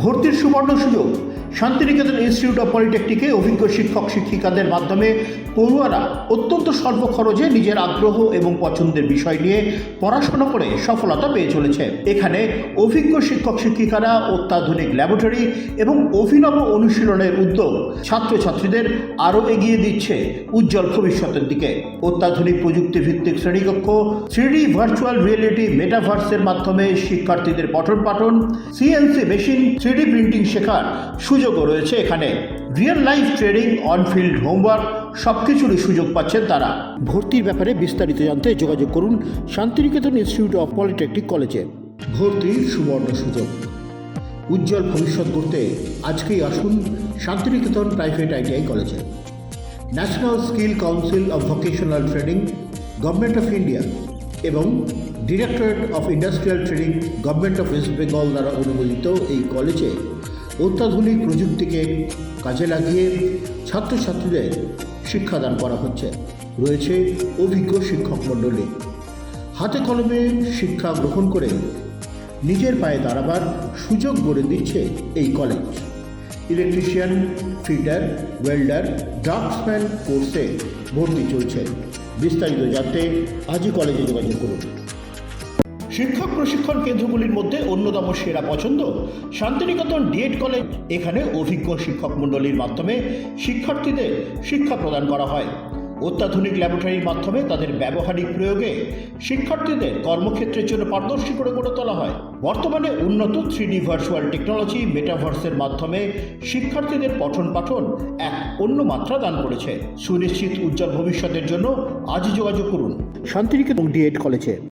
ভর্তির সুবর্ণ সুযোগ। শান্তিনিকেতন ইনস্টিটিউট অফ পলিটেকনিকে অভিজ্ঞ শিক্ষক শিক্ষিকাদের মাধ্যমে পড়ুয়ারা অত্যন্ত স্বল্প খরচে নিজের আগ্রহ এবং পছন্দের বিষয় নিয়ে পড়াশোনা করে সফলতা পেয়ে চলেছে। এখানে অভিজ্ঞ শিক্ষক শিক্ষিকারা অত্যাধুনিক ল্যাবরেটরি এবং অভিনব অনুশীলনের উদ্যোগ ছাত্রছাত্রীদের আরও এগিয়ে দিচ্ছে উজ্জ্বল ভবিষ্যতের দিকে। অত্যাধুনিক প্রযুক্তি ভিত্তিক শ্রেণীকক্ষ থ্রিডি ভার্চুয়াল রিয়েলিটি মেটাভার্সের মাধ্যমে শিক্ষার্থীদের পঠন পাঠন সিএনসি মেশিন থ্রিডি প্রিন্টিং শেখার সুযোগও রয়েছে এখানে। Real life trading, on field homework সব কিছুরই সুযোগ পাচ্ছেন তারা। ভর্তির ব্যাপারে বিস্তারিত জানতে যোগাযোগ করুন শান্তিনিকেতন ইনস্টিটিউট অফ পলিটেকনিক কলেজে। ভর্তির সুবর্ণ সুযোগ। উজ্জ্বল ভবিষ্যৎ করতে আজকেই আসুন শান্তিনিকেতন প্রাইভেট আইটিআই কলেজে। National skill council of vocational training government of India. এবং directorate of industrial training government of West Bengal দ্বারা অনুমোদিত এই কলেজে অত্যাধুনিক প্রযুক্তিকে কাজে লাগিয়ে ছাত্রছাত্রীদের শিক্ষাদান করা হচ্ছে। রয়েছে অভিজ্ঞ শিক্ষক মণ্ডলী। হাতে কলমে শিক্ষা গ্রহণ করে নিজের পায়ে দাঁড়াবার সুযোগ গড়ে দিচ্ছে এই college. Electrician fitter welder draftsman কোর্সে ভর্তি চলছে। বিস্তারিত জানতে আজই কলেজে যোগাযোগ করুন। শিক্ষক প্রশিক্ষণ কেন্দ্রগুলির মধ্যে অন্যতম সেরা পছন্দ শান্তিনিকেতন ডিএড কলেজ এখানে অভিজ্ঞ শিক্ষক মণ্ডলীর মাধ্যমে শিক্ষার্থীদের শিক্ষা প্রদান করা হয়। অত্যাধুনিক ল্যাবরেটরির মাধ্যমে তাদের ব্যবহারিক প্রয়োগে শিক্ষার্থীদের কর্মক্ষেত্রের জন্য পারদর্শী করে গড়ে তোলা হয়। বর্তমানে উন্নত থ্রিডি ভার্চুয়াল টেকনোলজি, মেটাভার্সের মাধ্যমে শিক্ষার্থীদের পঠন পাঠন এক অন্য মাত্রা দান করেছে। সুনিশ্চিত উজ্জ্বল ভবিষ্যতের জন্য আজই যোগাযোগ করুন। শান্তিনিকেতন ডিএড কলেজে